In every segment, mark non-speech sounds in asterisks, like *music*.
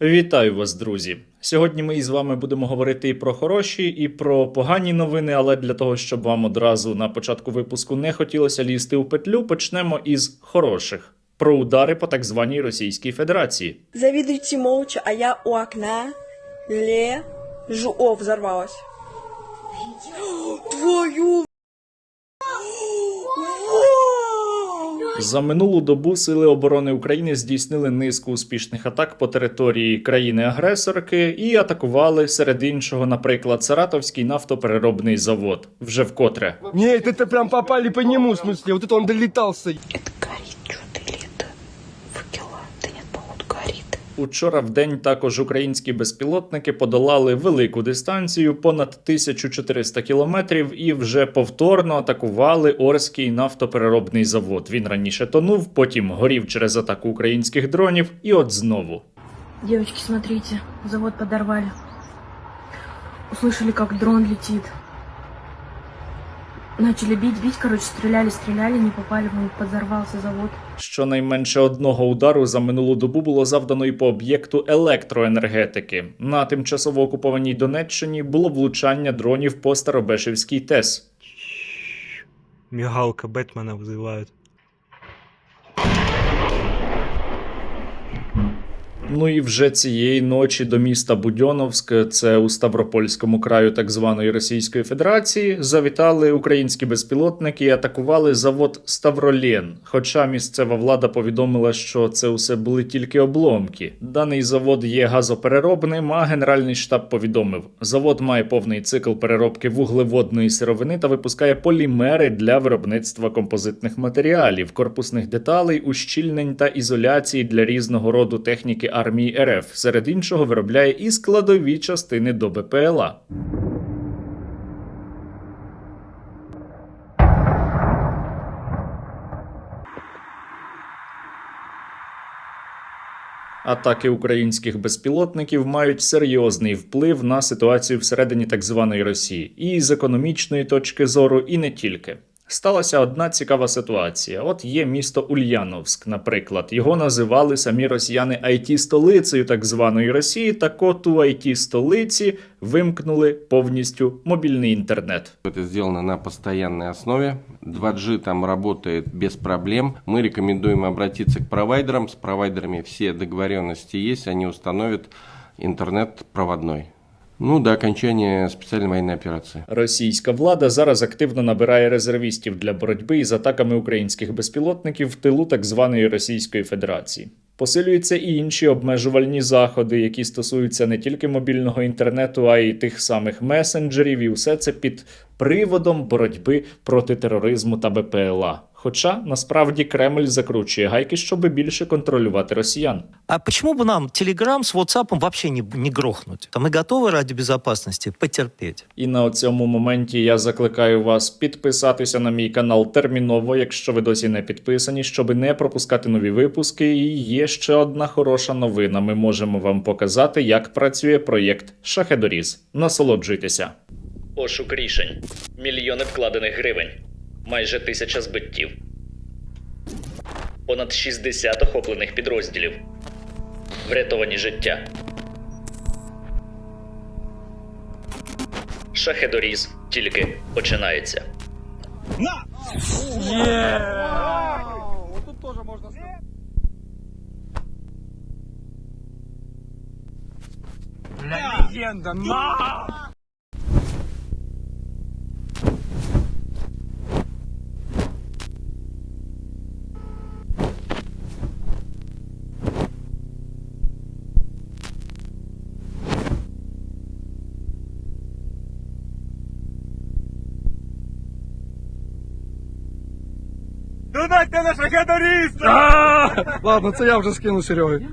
Вітаю вас, друзі! Сьогодні ми із вами будемо говорити і про хороші, і про погані новини, але для того, щоб вам одразу на початку випуску не хотілося лізти у петлю, почнемо із хороших про удари по так званій Російській Федерації. Завидуйте молча, а я у окна лежу. О, взорвалась. *gasps* Твою... За минулу добу сили оборони України здійснили низку успішних атак по території країни-агресорки і атакували серед іншого, наприклад, Саратовський нафтопереробний завод. Вже вкотре. Нет, это прям попали по нему, в смысле, вот это он долетался. Это горит Учора в день також українські безпілотники подолали велику дистанцію понад 1400 кілометрів і вже повторно атакували Орський нафтопереробний завод. Він раніше тонув, потім горів через атаку українських дронів, і от знову. Девочки, смотрите, завод подорвали. Услышали, как дрон летит. Начали бить, бить, короче, стреляли, стреляли, не попали, в подорвался завод. Щонайменше одного удару за минулу добу було завдано і по об'єкту електроенергетики. На тимчасово окупованій Донеччині було влучання дронів по Старобешівській ТЕС. Мигалка Бэтмена вызывают. Ну і вже цієї ночі до міста Будьоновськ, це у Ставропольському краю так званої Російської Федерації, завітали українські безпілотники і атакували завод Ставролєн. Хоча місцева влада повідомила, що це усе були тільки обломки. Даний завод є газопереробним, а генеральний штаб повідомив: завод має повний цикл переробки вуглеводної сировини та випускає полімери для виробництва композитних матеріалів, корпусних деталей, ущільнень та ізоляції для різного роду техніки армії РФ. Серед іншого виробляє і складові частини до БПЛА. Атаки українських безпілотників мають серйозний вплив на ситуацію всередині так званої Росії, і з економічної точки зору, і не тільки. Сталася одна цікава ситуація. От є місто Ульяновськ, наприклад. Його називали самі росіяни it столицею так званої Росії. Так от у it столиці вимкнули повністю мобільний інтернет. Это сделано на постоянной основе. 2G там работает без проблем. Мы рекомендуем обратиться к провайдерам. С провайдерами все договоренности есть. Они установят интернет проводной. Ну, до окончания спеціальної воєнної операції. Російська влада зараз активно набирає резервістів для боротьби із атаками українських безпілотників в тилу так званої Російської Федерації. Посилюються і інші обмежувальні заходи, які стосуються не тільки мобільного інтернету, а й тих самих месенджерів, і все це під приводом боротьби проти тероризму та БПЛА. Хоча насправді Кремль закручує гайки, щоб більше контролювати росіян. А почему бы нам Телеграм с WhatsApp вообще не, не грохнуть? А Мы готовы ради безопасности потерпеть. І на цьому моменті я закликаю вас підписатися на мій канал терміново, якщо ви досі не підписані, щоб не пропускати нові випуски. І є ще одна хороша новина. Ми можемо вам показати, як працює проєкт Шахедоріз. Насолоджуйтеся. Пошук рішень. Мільйони вкладених гривень. Майже тисяча збиттів. Понад 60 охоплених підрозділів. Врятовані життя. Шахедоріз тільки починається. Легенда, на! Додайте на шахедоріста! Ладно, це я вже скину Сереги.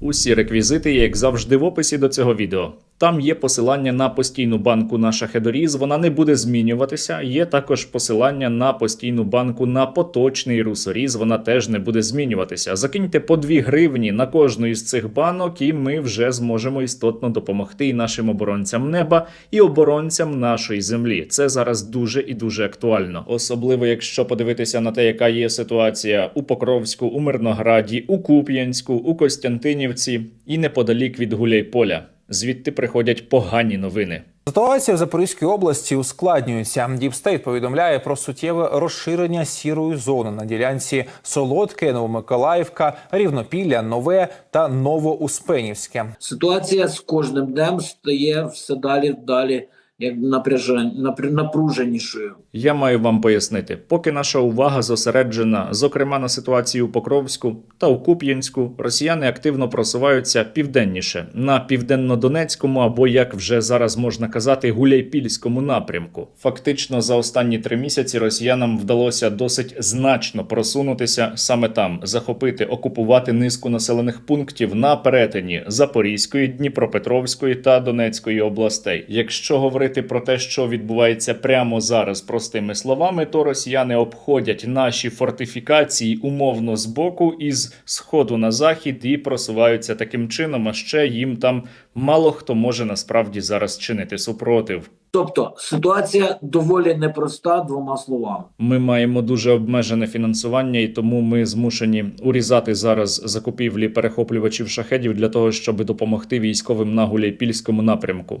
Усі реквізити як завжди, в описі до цього відео. Там є посилання на постійну банку на Шахедоріз. Вона не буде змінюватися. Є також посилання на постійну банку на поточний русоріз. Вона теж не буде змінюватися. Закиньте по 2 гривні на кожну із цих банок, і ми вже зможемо істотно допомогти і нашим оборонцям неба, і оборонцям нашої землі. Це зараз дуже і дуже актуально, особливо якщо подивитися на те, яка є ситуація у Покровську, у Мирнограді, у Куп'янську, у Костянтинівці і неподалік від Гуляйполя. Звідти приходять погані новини. Ситуація в Запорізькій області ускладнюється. Діпстейт повідомляє про суттєве розширення сірої зони на ділянці Солодке, Новомиколаївка, Рівнопілля, Нове та Новоуспенівське. Ситуація з кожним днем стає все далі далі як напряжен, напр- напруженішою. Я маю вам пояснити, поки наша увага зосереджена, зокрема на ситуації у Покровську та у Куп'янську, росіяни активно просуваються південніше на південно-донецькому або, як вже зараз можна казати, гуляйпільському напрямку. Фактично, за останні три місяці росіянам вдалося досить значно просунутися саме там, захопити, окупувати низку населених пунктів на перетині Запорізької, Дніпропетровської та Донецької областей. Якщо говорити про те, що відбувається прямо зараз, простими словами, то росіяни обходять наші фортифікації умовно з боку із сходу на захід і просуваються таким чином. А ще їм там мало хто може насправді зараз чинити супротив. Тобто ситуація доволі непроста двома словами. Ми маємо дуже обмежене фінансування, і тому ми змушені урізати зараз закупівлі перехоплювачів шахедів для того, щоб допомогти військовим на Гуляйпільському напрямку.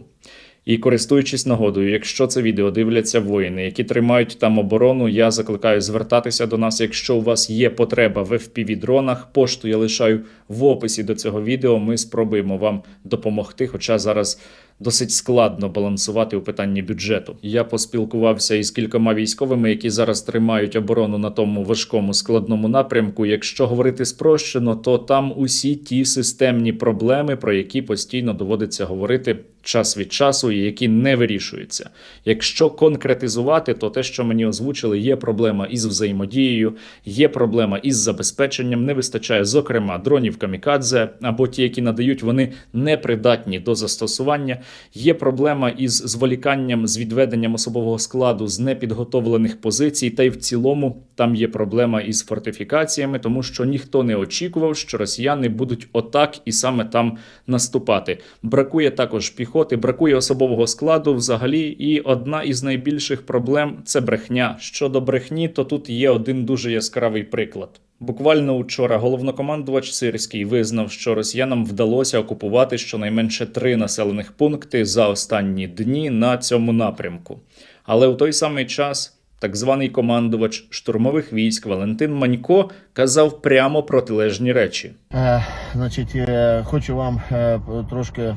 І користуючись нагодою, якщо це відео дивляться воїни, які тримають там оборону, я закликаю звертатися до нас. Якщо у вас є потреба в fpv дронах, пошту я лишаю в описі до цього відео. Ми спробуємо вам допомогти. Хоча зараз досить складно балансувати у питанні бюджету. Я поспілкувався із кількома військовими, які зараз тримають оборону на тому важкому складному напрямку. Якщо говорити спрощено, то там усі ті системні проблеми, про які постійно доводиться говорити час від часу, і які не вирішуються. Якщо конкретизувати, то те, що мені озвучили, є проблема із взаємодією, є проблема із забезпеченням. Не вистачає, зокрема, дронів камікадзе або ті, які надають, вони непридатні до застосування. Є проблема із зволіканням з відведенням особового складу з непідготовлених позицій, та й в цілому там є проблема із фортифікаціями, тому що ніхто не очікував, що росіяни будуть отак і саме там наступати. Бракує також піхоти, бракує особового складу взагалі. І одна із найбільших проблем це брехня. Щодо брехні, то тут є один дуже яскравий приклад. Буквально учора головнокомандувач Сирський визнав, що росіянам вдалося окупувати щонайменше три населених пункти за останні дні на цьому напрямку. Але у той самий час так званий командувач штурмових військ Валентин Манько казав прямо протилежні речі. Е, значить, е, хочу вам е, трошки е,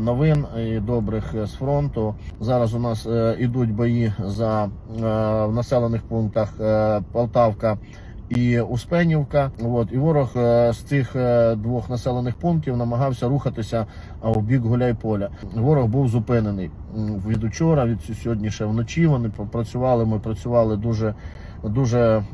новин і добрих е, з фронту. Зараз у нас е, ідуть бої за е, в населених пунктах е, Полтавка. І Успенівка, от і ворог е, з цих е, двох населених пунктів намагався рухатися у бік Гуляйполя. Ворог був зупинений від учора, від сьогодні ще вночі. Вони попрацювали. Ми працювали дуже дуже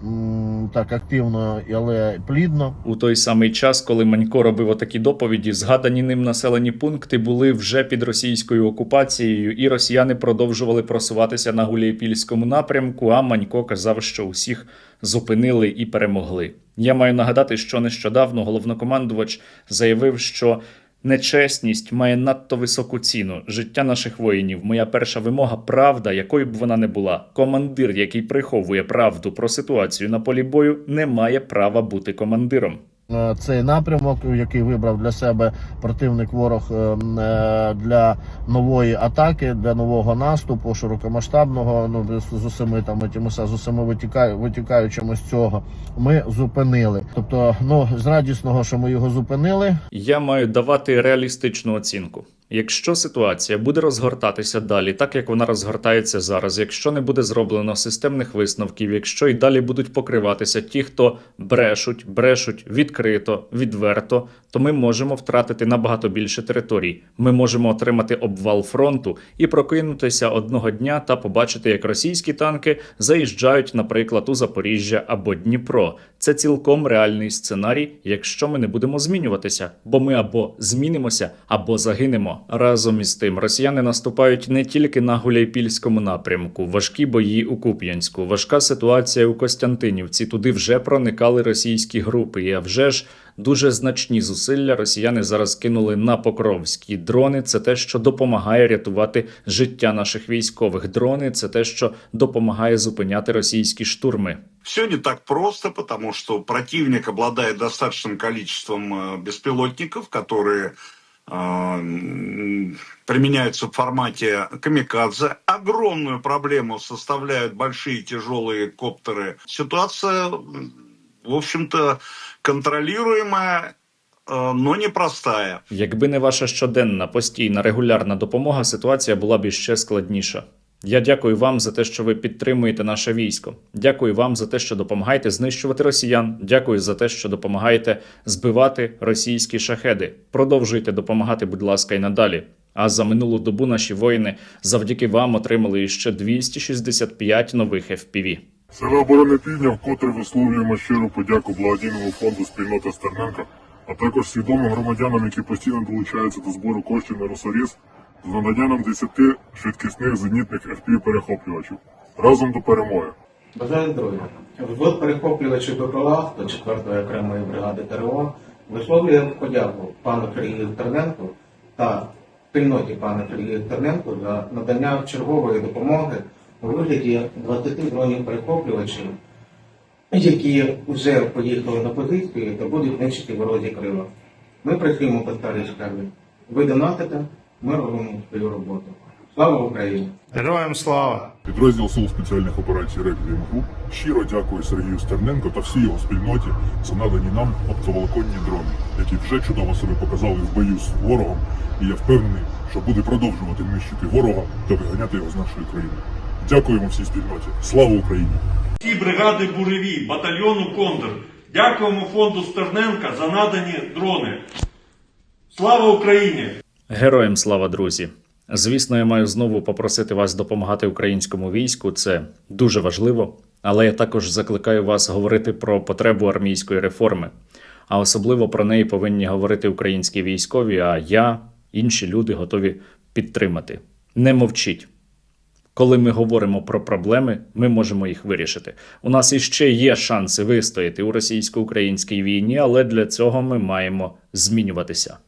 так активно, але плідно. У той самий час, коли Манько робив отакі доповіді, згадані ним населені пункти були вже під російською окупацією, і росіяни продовжували просуватися на Гуляйпільському напрямку. А Манько казав, що усіх зупинили і перемогли. Я маю нагадати, що нещодавно головнокомандувач заявив, що Нечесність має надто високу ціну. Життя наших воїнів. Моя перша вимога правда, якою б вона не була. Командир, який приховує правду про ситуацію на полі бою, не має права бути командиром. Е, Цей напрямок, який вибрав для себе противник ворог е, е, для нової атаки, для нового наступу, широкомасштабного, ну з- усіми там тими з усіми витікаю, витікаючими з цього, ми зупинили. Тобто, ну з радісного, що ми його зупинили, Я маю давати реалістичну оцінку. Якщо ситуація буде розгортатися далі, так як вона розгортається зараз, якщо не буде зроблено системних висновків, якщо і далі будуть покриватися ті, хто брешуть, брешуть відкрито, відверто, то ми можемо втратити набагато більше територій. Ми можемо отримати обвал фронту і прокинутися одного дня та побачити, як російські танки заїжджають, наприклад, у Запоріжжя або Дніпро. Це цілком реальний сценарій, якщо ми не будемо змінюватися, бо ми або змінимося, або загинемо разом із тим, росіяни наступають не тільки на Гуляйпільському напрямку, важкі бої у Куп'янську, важка ситуація у Костянтинівці. Туди вже проникали російські групи. І а вже ж дуже значні зусилля росіяни зараз кинули на Покровські. Дрони це те, що допомагає рятувати життя наших військових. Дрони це те, що допомагає зупиняти російські штурми. Все не так просто, потому что противник обладает достаточным количеством э, беспилотников, которые э, м, применяются в формате камикадзе. Огромную проблему составляют большие тяжелые коптеры. Ситуация, м, в общем-то, контролируемая, э, но непростая. Якби не ваша щоденна, постійна, регулярна допомога, ситуація була б іще складніша. Я дякую вам за те, що ви підтримуєте наше військо. Дякую вам за те, що допомагаєте знищувати росіян. Дякую за те, що допомагаєте збивати російські шахеди. Продовжуйте допомагати, будь ласка, і надалі. А за минулу добу наші воїни завдяки вам отримали іще 265 нових FPV. Сили оборони Півдня вкотре висловлюємо щиру подяку благодійному фонду спільнота Стерненка, а також свідомим громадянам, які постійно долучаються до збору коштів на Росоріз з надання нам 10 швидкісних зенітних FPV-перехоплювачів. Разом до перемоги! Бажаю здоров'я. Взвод перехоплювачів БПЛА 104-ї окремої бригади ТРО висловлює подяку пану Сергію Терненку та спільноті пана Сергія Терненку за надання чергової допомоги у вигляді 20 дронів перехоплювачів, які вже поїхали на позицію та будуть нищити ворожі крила. Ми працюємо по старій схемі. Ви донатите, ми робимо свою роботу. Слава Україні! Героям слава! Підрозділ Сил спеціальних операцій Реквієм Груп щиро дякує Сергію Стерненко та всій його спільноті за надані нам оптоволоконні дрони, які вже чудово себе показали в бою з ворогом, і я впевнений, що буде продовжувати нищити ворога та виганяти його з нашої країни. Дякуємо всій спільноті. Слава Україні! Всі бригади буреві, батальйону Кондор. Дякуємо фонду Стерненка за надані дрони. Слава Україні! Героям слава, друзі! Звісно, я маю знову попросити вас допомагати українському війську. Це дуже важливо. Але я також закликаю вас говорити про потребу армійської реформи. А особливо про неї повинні говорити українські військові. А я, інші люди готові підтримати. Не мовчіть. Коли ми говоримо про проблеми, ми можемо їх вирішити. У нас іще є шанси вистояти у російсько-українській війні, але для цього ми маємо змінюватися.